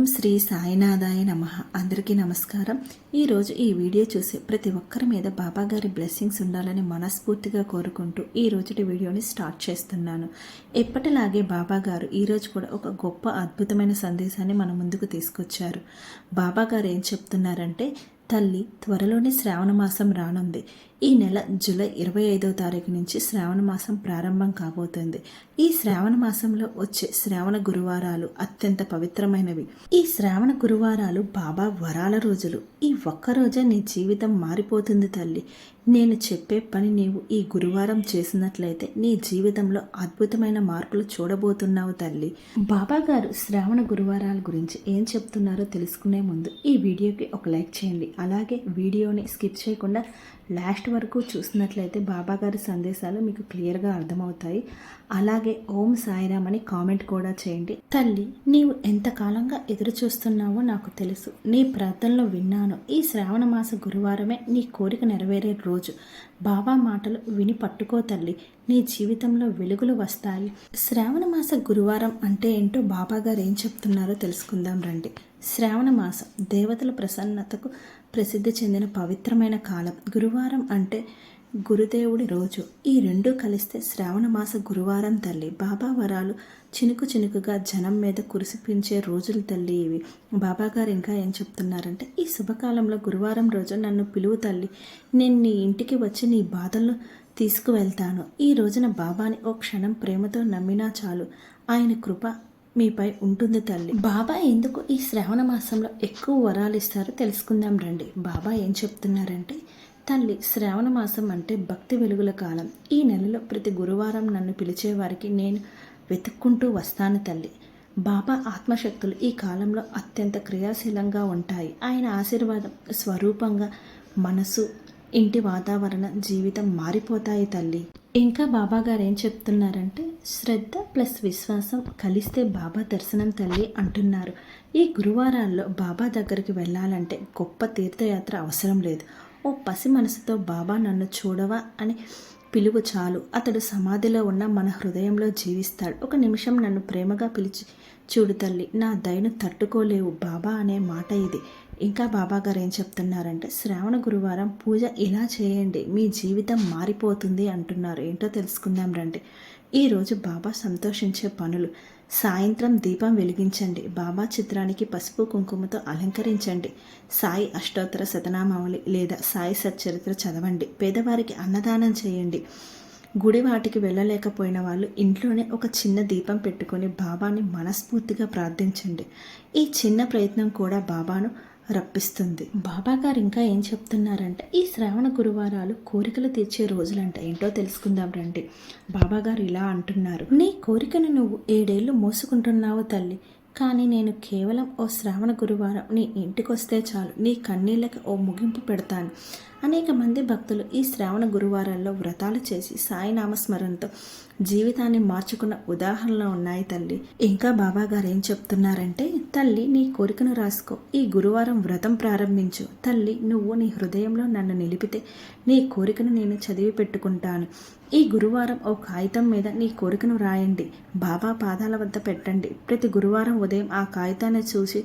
ఓం శ్రీ సాయినాథాయ నమ. అందరికీ నమస్కారం. ఈరోజు ఈ వీడియో చూసి ప్రతి ఒక్కరి మీద బాబా గారి బ్లెస్సింగ్స్ ఉండాలని మనస్ఫూర్తిగా కోరుకుంటూ ఈ రోజుటి వీడియోని స్టార్ట్ చేస్తున్నాను. ఎప్పటిలాగే బాబా గారు ఈరోజు కూడా ఒక గొప్ప అద్భుతమైన సందేశాన్ని మన ముందుకు తీసుకొచ్చారు. బాబా గారు ఏం చెప్తున్నారంటే తల్లి త్వరలోనే శ్రావణ మాసం రానుంది. ఈ నెల జూలై ఇరవై ఐదో తారీఖు నుంచి శ్రావణ మాసం ప్రారంభం కాబోతుంది. ఈ శ్రావణ మాసంలో వచ్చే శ్రావణ గురువారాలు అత్యంత పవిత్రమైనవి. ఈ శ్రావణ గురువారాలు బాబా వరాల రోజులు. ఈ ఒక్కరోజే నీ జీవితం మారిపోతుంది తల్లి. నేను చెప్పే పని నీవు ఈ గురువారం చేసినట్లయితే నీ జీవితంలో అద్భుతమైన మార్పులు చూడబోతున్నావు తల్లి. బాబా గారు శ్రావణ గురువారాల గురించి ఏం చెప్తున్నారో తెలుసుకునే ముందు ఈ వీడియోకి ఒక లైక్ చేయండి. అలాగే వీడియోని స్కిప్ చేయకుండా లాస్ట్ వరకు చూసినట్లయితే బాబా గారి సందేశాలు మీకు క్లియర్గా అర్థమవుతాయి. అలాగే ఓం సాయిరామ్ అని కామెంట్ కూడా చేయండి. తల్లి నీవు ఎంతకాలంగా ఎదురు చూస్తున్నావో నాకు తెలుసు. నీ ప్రార్థనలో విన్నాను. ఈ శ్రావణ మాస గురువారమే నీ కోరిక నెరవేరే రోజు. బాబా మాటలు విని పట్టుకో తల్లి నీ జీవితంలో వెలుగులు వస్తాయి. శ్రావణ మాస గురువారం అంటే ఏంటో బాబా గారు ఏం చెప్తున్నారో తెలుసుకుందాం రండి. శ్రావణ మాసం దేవతల ప్రసన్నతకు ప్రసిద్ధి చెందిన పవిత్రమైన కాలం. గురువారం అంటే గురుదేవుడి రోజు. ఈ రెండు కలిస్తే శ్రావణమాస గురువారం తల్లి. బాబా వరాలు చినుకు చినుకుగా జనం మీద కురిసిపించే రోజులు తల్లి ఇవి. బాబా గారు ఇంకా ఏం చెప్తున్నారంటే ఈ శుభకాలంలో గురువారం రోజు నన్ను పిలువు తల్లి. నేను నీ ఇంటికి వచ్చి నీ బాధలను తీసుకువెళ్తాను. ఈ రోజున బాబాని ఓ క్షణం ప్రేమతో నమ్మినా చాలు. ఆయన కృప మీపై ఉంటుంది తల్లి. బాబా ఎందుకు ఈ శ్రావణ మాసంలో ఎక్కువ వరాలు ఇస్తారో తెలుసుకుందాం రండి. బాబా ఏం చెప్తున్నారంటే తల్లి శ్రావణ మాసం అంటే భక్తి వెలుగుల కాలం. ఈ నెలలో ప్రతి గురువారం నన్ను పిలిచేవారికి నేను వెతుక్కుంటూ వస్తాను తల్లి. బాబా ఆత్మశక్తులు ఈ కాలంలో అత్యంత క్రియాశీలంగా ఉంటాయి. ఆయన ఆశీర్వాదం స్వరూపంగా మనసు ఇంటి వాతావరణ జీవితం మారిపోతాయి తల్లి. ఇంకా బాబా గారు ఏం చెప్తున్నారంటే శ్రద్ధ ప్లస్ విశ్వాసం కలిస్తే బాబా దర్శనం తల్లి అంటున్నారు. ఈ గురువారాల్లో బాబా దగ్గరికి వెళ్ళాలంటే గొప్ప తీర్థయాత్ర అవసరం లేదు. ఓ పసి మనసుతో బాబా నన్ను చూడవా? అని పిలువు చాలు. అతడు సమాధిలో ఉన్న మన హృదయంలో జీవిస్తాడు. ఒక నిమిషం నన్ను ప్రేమగా పిలిచి చూడు తల్లి నా దయను తట్టుకోలేవు. బాబా అనే మాట ఇది. ఇంకా బాబా గారు ఏం చెప్తున్నారంటే శ్రావణ గురువారం పూజ ఇలా చేయండి. మీ జీవితం మారిపోతుంది అంటున్నారు. ఏంటో తెలుసుకుందాం రండి. ఈరోజు బాబా సంతోషించే పనులు. సాయంత్రం దీపం వెలిగించండి. బాబా చిత్రానికి పసుపు కుంకుమతో అలంకరించండి. సాయి అష్టోత్తర శతనామావళి లేదా సాయి సచ్చరిత్ర చదవండి. పేదవారికి అన్నదానం చేయండి. గుడి వాటికి వెళ్ళలేకపోయిన వాళ్ళు ఇంట్లోనే ఒక చిన్న దీపం పెట్టుకొని బాబాని మనస్ఫూర్తిగా ప్రార్థించండి. ఈ చిన్న ప్రయత్నం కూడా బాబాను రప్పిస్తుంది. బాబా గారు ఇంకా ఏం చెప్తున్నారంటే ఈ శ్రావణ గురువారాలు కోరికలు తీర్చే రోజులంట. ఏంటో తెలుసుకుందాం రండి. బాబా గారు ఇలా అంటున్నారు. నీ కోరికను నువ్వు ఏడేళ్ళు మోసుకుంటున్నావు తల్లి. కానీ నేను కేవలం ఓ శ్రావణ గురువారం నీ ఇంటికి వస్తే చాలు. నీ కన్నీళ్ళకి ఓ ముగింపు పెడతాను. అనేక మంది భక్తులు ఈ శ్రావణ గురువారాల్లో వ్రతాలు చేసి సాయి నామస్మరణతో జీవితాన్ని మార్చుకున్న ఉదాహరణలు ఉన్నాయి తల్లి. ఇంకా బాబా గారు ఏం చెప్తున్నారంటే తల్లి నీ కోరికను రాసుకో. ఈ గురువారం వ్రతం ప్రారంభించు. తల్లి నువ్వు నీ హృదయంలో నన్ను నిలిపితే నీ కోరికను నేను చదివి పెట్టుకుంటాను. ఈ గురువారం ఓ కాగితం మీద నీ కోరికను రాయండి. బాబా పాదాల వద్ద పెట్టండి. ప్రతి గురువారం ఉదయం ఆ కాగితాన్ని చూసి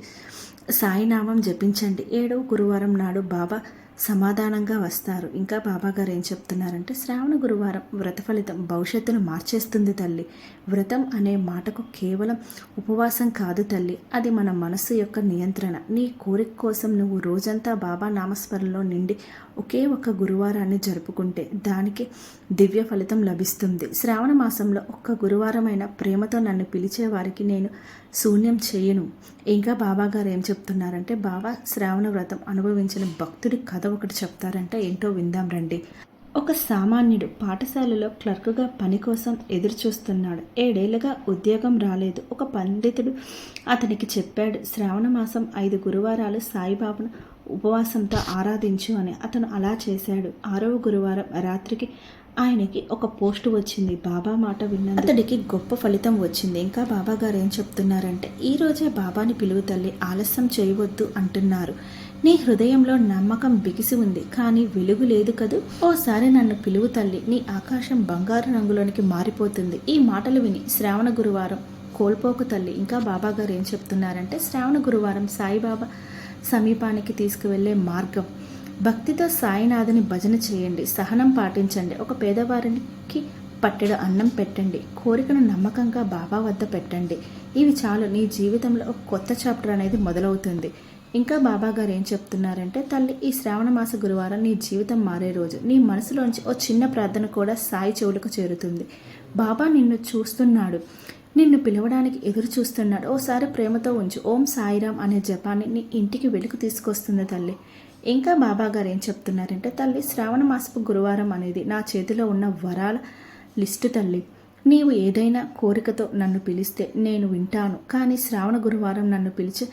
సాయినామం జపించండి. ఏడవ గురువారం నాడు బాబా సమాధానంగా వస్తారు. ఇంకా బాబాగారు ఏం చెప్తున్నారంటే శ్రావణ గురువారం వ్రత ఫలితం భవిష్యత్తును మార్చేస్తుంది తల్లి. వ్రతం అనే మాటకు కేవలం ఉపవాసం కాదు తల్లి. అది మన మనస్సు యొక్క నియంత్రణ. నీ కోరిక కోసం నువ్వు రోజంతా బాబా నామస్మరణలో నిండి ఒకే ఒక్క గురువారాన్ని జరుపుకుంటే దానికి దివ్య ఫలితం లభిస్తుంది. శ్రావణ మాసంలో ఒక్క గురువారమైన ప్రేమతో నన్ను పిలిచే వారికి నేను శూన్యం చేయను. ఇంకా బాబాగారు ఏం చెప్తున్నారంటే బాబా శ్రావణ వ్రతం అనుభవించిన భక్తుడి కథ ఒకటి చెప్తారంటే ఏంటో విందాం రండి. ఒక సామాన్యుడు పాఠశాలలో క్లర్క్గా పని కోసం ఎదురు చూస్తున్నాడు ఏడేళ్ళుగా ఉద్యోగం రాలేదు. ఒక పండితుడు అతనికి చెప్పాడు శ్రావణ మాసం ఐదు గురువారాలు సాయిబాబును ఉపవాసంతో ఆరాధించు అని. అతను అలా చేశాడు. ఆరవ గురువారం రాత్రికి ఆయనకి ఒక పోస్ట్ వచ్చింది. బాబా మాట విన్న అతడికి గొప్ప ఫలితం వచ్చింది. ఇంకా బాబా గారు ఏం చెప్తున్నారంటే ఈ రోజే బాబాని పిలువు తల్లి ఆలస్యం చేయవద్దు అంటున్నారు. నీ హృదయంలో నమ్మకం బిగిసి ఉంది. కానీ వెలుగు లేదు కదూ? ఓసారి నన్ను పిలువు తల్లి నీ ఆకాశం బంగారు రంగులోనికి మారిపోతుంది. ఈ మాటలు విని శ్రావణ గురువారం కోల్పోకు తల్లి. ఇంకా బాబా గారు ఏం చెప్తున్నారంటే శ్రావణ గురువారం సాయిబాబా సమీపానికి తీసుకువెళ్ళే మార్గం. భక్తితో సాయినాథుని భజన చేయండి సహనం పాటించండి. ఒక పేదవారికి పట్టెడు అన్నం పెట్టండి కోరికను నమ్మకంగా బాబా వద్ద పెట్టండి. ఇవి చాలు నీ జీవితంలో ఒక కొత్త చాప్టర్ అనేది మొదలవుతుంది. ఇంకా బాబా గారు ఏం చెప్తున్నారంటే తల్లి ఈ శ్రావణ మాస గురువారం నీ జీవితం మారే రోజు. నీ మనసులోంచి ఓ చిన్న ప్రార్థన కూడా సాయి చెవులకు చేరుతుంది. బాబా నిన్ను చూస్తున్నాడు. నిన్ను పిలవడానికి ఎదురు చూస్తున్నాడు. ఓసారి ప్రేమతో ఉంచు. ఓం సాయిరామ్ అనే జపాన్ని నీ ఇంటికి వెలుగు తీసుకొస్తుంది తల్లి. ఇంకా బాబా గారు ఏం చెప్తున్నారంటే తల్లి శ్రావణ మాసపు గురువారం అనేది నా చేతిలో ఉన్న వరాల లిస్టు తల్లి. నీవు ఏదైనా కోరికతో నన్ను పిలిస్తే నేను వింటాను. కానీ శ్రావణ గురువారం నన్ను పిలిచి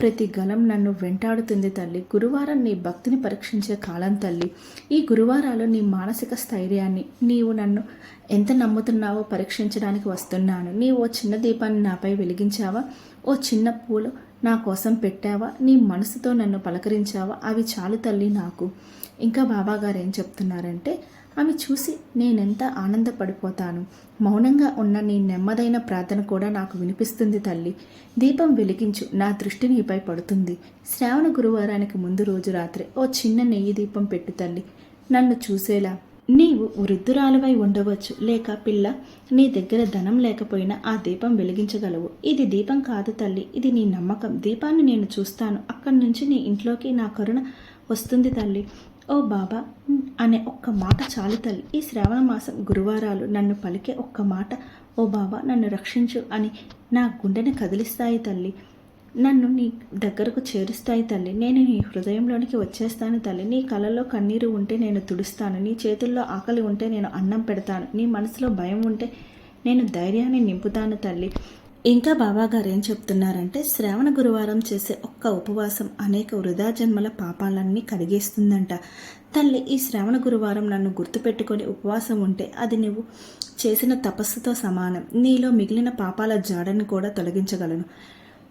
ప్రతి గలం నన్ను వెంటాడుతుంది తల్లి. గురువారం నీ భక్తిని పరీక్షించే కాలం తల్లి. ఈ గురువారాలు నీ మానసిక స్థైర్యాన్ని నీవు నన్ను ఎంత నమ్ముతున్నావో పరీక్షించడానికి వస్తున్నాను. నీవు ఓ చిన్న దీపాన్ని నాపై వెలిగించావా? ఓ చిన్న పూలు నా కోసం పెట్టావా? నీ మనసుతో నన్ను పలకరించావా? అవి చాలు తల్లి నాకు. ఇంకా బాబాగారు ఏం చెప్తున్నారంటే అవి చూసి నేనెంత ఆనందపడిపోతాను. మౌనంగా ఉన్న నీ నెమ్మదైన ప్రార్థన కూడా నాకు వినిపిస్తుంది తల్లి. దీపం వెలిగించు నా దృష్టి నీపై పడుతుంది. శ్రావణ గురువారానికి ముందు రోజు రాత్రి ఓ చిన్న నెయ్యి దీపం పెట్టు తల్లి. నన్ను చూసేలా నీవు వృద్ధురాలువై ఉండవచ్చు. లేక పిల్ల నీ దగ్గర ధనం లేకపోయినా ఆ దీపం వెలిగించగలవు. ఇది దీపం కాదు తల్లి ఇది నీ నమ్మకం. దీపాన్ని నేను చూస్తాను. అక్కడి నుంచి నీ ఇంట్లోకి నా కరుణ వస్తుంది తల్లి. ఓ బాబా అనే ఒక్క మాట చాలు తల్లి. ఈ శ్రావణ మాసం గురువారాలు నన్ను పలికే ఒక్క మాట. ఓ బాబా నన్ను రక్షించు అని నా గుండెని కదిలిస్తాయి తల్లి. నన్ను నీ దగ్గరకు చేరుస్తాయి తల్లి. నేను నీ హృదయంలోనికి వచ్చేస్తాను తల్లి. నీ కళ్ళలో కన్నీరు ఉంటే నేను తుడుస్తాను. నీ చేతుల్లో ఆకలి ఉంటే నేను అన్నం పెడతాను. నీ మనసులో భయం ఉంటే నేను ధైర్యాన్ని నింపుతాను తల్లి. ఇంకా బాబాగారు ఏం చెప్తున్నారంటే శ్రావణ గురువారం చేసే ఒక్క ఉపవాసం అనేక వృధా జన్మల పాపాలన్నీ కడిగేస్తుందంట. తల్లి ఈ శ్రావణ గురువారం నన్ను గుర్తుపెట్టుకొని ఉపవాసం ఉంటే అది నువ్వు చేసిన తపస్సుతో సమానం. నీలో మిగిలిన పాపాల జాడను కూడా తొలగించగలను.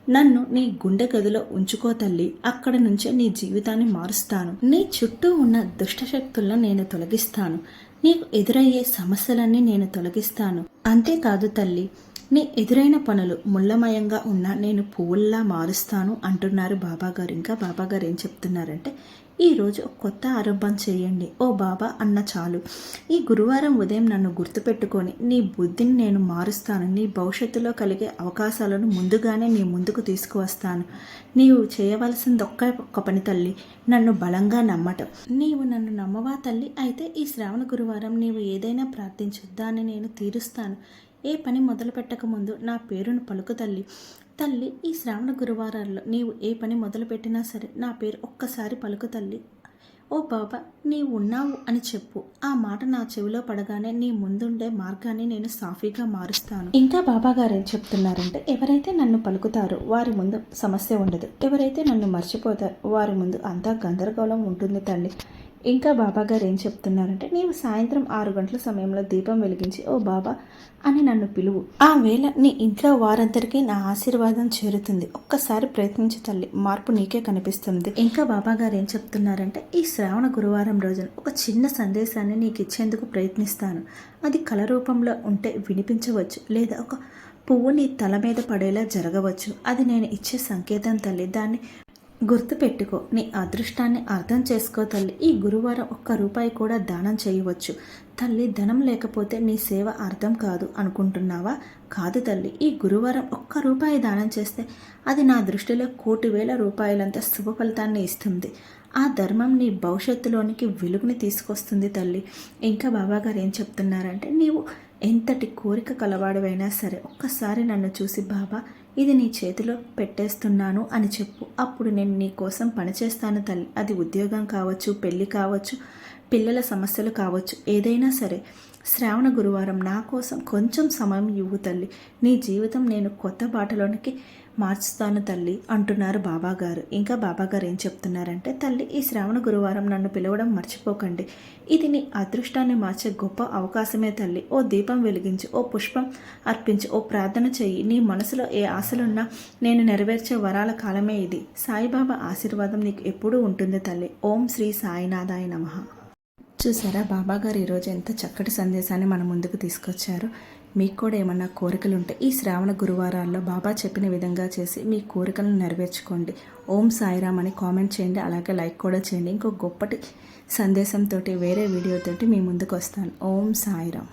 నన్ను నీ గుండె గదిలో ఉంచుకో తల్లి. అక్కడ నుంచే నీ జీవితాన్ని మారుస్తాను. నీ చుట్టూ ఉన్న దుష్టశక్తులను నేను తొలగిస్తాను. నీకు ఎదురయ్యే సమస్యలన్నీ నేను తొలగిస్తాను. అంతేకాదు తల్లి నీ ఎదురైన పనులు ముళ్ళమయంగా ఉన్న నేను పువ్వుల్లా మారుస్తాను అంటున్నారు బాబాగారు. ఇంకా బాబాగారు ఏం చెప్తున్నారంటే ఈరోజు ఒక కొత్త ఆరంభం చేయండి. ఓ బాబా అన్న చాలు. ఈ గురువారం ఉదయం నన్ను గుర్తుపెట్టుకొని నీ బుద్ధిని నేను మారుస్తాను. నీ భవిష్యత్తులో కలిగే అవకాశాలను ముందుగానే నీ ముందుకు తీసుకువస్తాను. నీవు చేయవలసింది ఒక్క ఒక్క పని తల్లి. నన్ను బలంగా నమ్మటం. నీవు నన్ను నమ్మవా తల్లి? అయితే ఈ శ్రావణ గురువారం నీవు ఏదైనా ప్రార్థించు దాన్ని నేను తీరుస్తాను. ఏ పని మొదలు పెట్టకముందు నా పేరును పలుకు తల్లి. తల్లి ఈ శ్రావణ గురువారాల్లో నీవు ఏ పని మొదలుపెట్టినా సరే నా పేరు ఒక్కసారి పలుకు తల్లి. ఓ బాబా నీవు ఉన్నావు అని చెప్పు. ఆ మాట నా చెవిలో పడగానే నీ ముందుండే మార్గాన్ని నేను సాఫీగా మారుస్తాను. ఇంకా బాబా గారు ఏం చెప్తున్నారంటే ఎవరైతే నన్ను పలుకుతారో వారి ముందు సమస్య ఉండదు. ఎవరైతే నన్ను మర్చిపోతారో వారి ముందు అంతా గందరగోళం ఉంటుంది తల్లి. ఇంకా బాబా గారు ఏం చెప్తున్నారంటే నీవు సాయంత్రం ఆరు గంటల సమయంలో దీపం వెలిగించి ఓ బాబా అని నన్ను పిలువు. ఆ వేళ నీ ఇంట్లో వారందరికీ నా ఆశీర్వాదం చేరుతుంది. ఒక్కసారి ప్రయత్నించి తల్లి మార్పు నీకే కనిపిస్తుంది. ఇంకా బాబా గారు ఏం చెప్తున్నారంటే ఈ శ్రావణ గురువారం రోజున ఒక చిన్న సందేశాన్ని నీకు ఇచ్చేందుకు ప్రయత్నిస్తాను. అది కళ రూపంలో ఉంటే వినిపించవచ్చు లేదా ఒక పువ్వు నీ తల మీద పడేలా జరగవచ్చు. అది నేను ఇచ్చే సంకేతం తల్లి దాన్ని గుర్తుపెట్టుకో. నీ అదృష్టాన్ని అర్థం చేసుకో తల్లి. ఈ గురువారం ఒక్క రూపాయి కూడా దానం చేయవచ్చు. తల్లి ధనం లేకపోతే నీ సేవ అర్థం కాదు అనుకుంటున్నావా? కాదు తల్లి. ఈ గురువారం ఒక్క రూపాయి దానం చేస్తే అది నా దృష్టిలో కోటి వేల రూపాయలంత శుభ ఫలితాన్ని ఇస్తుంది. ఆ ధర్మం నీ భవిష్యత్తులోనికి వెలుగుని తీసుకొస్తుంది తల్లి. ఇంకా బాబాగారు ఏం చెప్తున్నారంటే నీవు ఎంతటి కోరిక కలవాడవైనా సరే ఒక్కసారి నన్ను చూసి బాబా ఇది నీ చేతిలో పెట్టేస్తున్నాను అని చెప్పు. అప్పుడు నేను నీ కోసం పనిచేస్తాను తల్లి. అది ఉద్యోగం కావచ్చు పెళ్ళి కావచ్చు పిల్లల సమస్యలు కావచ్చు. ఏదైనా సరే శ్రావణ గురువారం నా కోసం కొంచెం సమయం ఇవ్వు తల్లి. నీ జీవితం నేను కొత్త బాటలోనికి మార్చుతాను తల్లి అంటున్నారు బాబాగారు. ఇంకా బాబాగారు ఏం చెప్తున్నారంటే తల్లి ఈ శ్రావణ గురువారం నన్ను పిలవడం మర్చిపోకండి. ఇది నీ అదృష్టాన్ని మార్చే గొప్ప అవకాశమే తల్లి. ఓ దీపం వెలిగించి ఓ పుష్పం అర్పించి ఓ ప్రార్థన చెయ్యి. నీ మనసులో ఏ ఆశలున్నా నేను నెరవేర్చే వరాల కాలమే ఇది. సాయిబాబా ఆశీర్వాదం నీకు ఎప్పుడూ ఉంటుంది తల్లి. ఓం శ్రీ సాయినాథాయ నమః. చూసారా బాబా గారు ఈరోజు ఎంత చక్కటి సందేశాన్ని మన ముందుకు తీసుకొచ్చారు. మీకు కూడా ఏమన్నా కోరికలు ఉంటే ఈ శ్రావణ గురువారాల్లో బాబా చెప్పిన విధంగా చేసి మీ కోరికలను నెరవేర్చుకోండి. ఓం సాయిరామ్ అని కామెంట్ చేయండి అలాగే లైక్ కూడా చేయండి. ఇంకో గొప్పటి సందేశంతో వేరే వీడియోతోటి మీ ముందుకు వస్తాను. ఓం సాయిరామ్.